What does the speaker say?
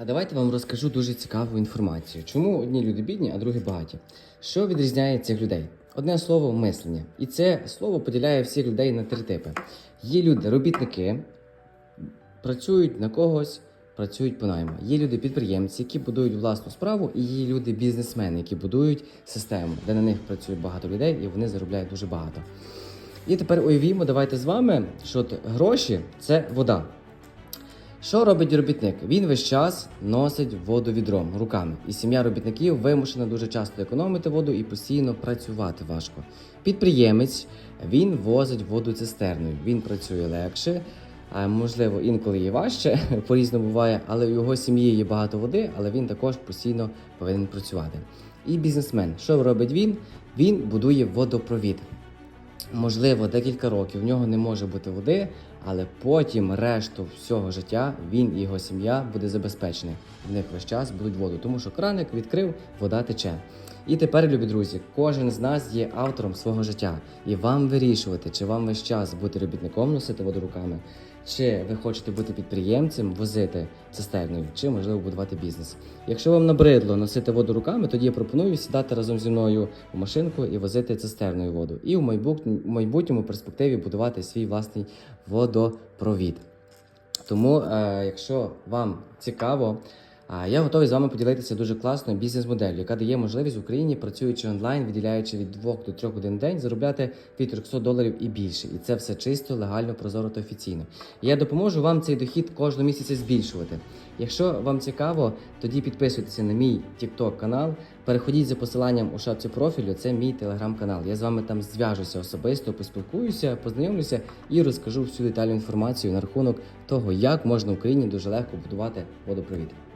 А давайте вам розкажу дуже цікаву інформацію. Чому одні люди бідні, а другі багаті? Що відрізняє цих людей? Одне слово мислення. І це слово поділяє всіх людей на три типи. Є люди робітники, працюють на когось, працюють по найму. Є люди підприємці, які будують власну справу, і є люди бізнесмени, які будують систему, де на них працює багато людей і вони заробляють дуже багато. І тепер уявімо, давайте з вами, що гроші це вода. Що робить робітник? Він весь час носить воду відром руками, і сім'я робітників вимушена дуже часто економити воду і постійно працювати важко. Підприємець він возить воду цистерною. Він працює легше, а можливо інколи і важче, по-різному буває, але у його сім'ї є багато води, але він також постійно повинен працювати. І бізнесмен, що робить він? Він будує водопровід. Можливо, декілька років в нього не може бути води, але потім решту всього життя він і його сім'я буде забезпечений. В них весь час будуть воду, тому що краник відкрив, вода тече. І тепер, любі друзі, кожен з нас є автором свого життя, і вам вирішувати, чи вам весь час бути робітником, носити воду руками, чи ви хочете бути підприємцем, возити цистерною, чи можливо будувати бізнес. Якщо вам набридло носити воду руками, тоді я пропоную сідати разом зі мною в машинку і возити цистерною воду. І в майбутньому, перспективі будувати свій власний водопровід. Тому, е, якщо вам цікаво, я готовий з вами поділитися дуже класною бізнес-моделлю, яка дає можливість в Україні, працюючи онлайн, виділяючи від 2 до 3 годин в день, заробляти від 300 доларів і більше. І це все чисто, легально, прозоро та офіційно. Я допоможу вам цей дохід кожного місяця збільшувати. Якщо вам цікаво, тоді підписуйтеся на мій TikTok канал. Переходіть за посиланням у шапці профілю. Це мій телеграм-канал. Я з вами там зв'яжуся особисто, поспілкуюся, познайомлюся і розкажу всю детальну інформацію на рахунок того, як можна в Україні дуже легко будувати водопровід.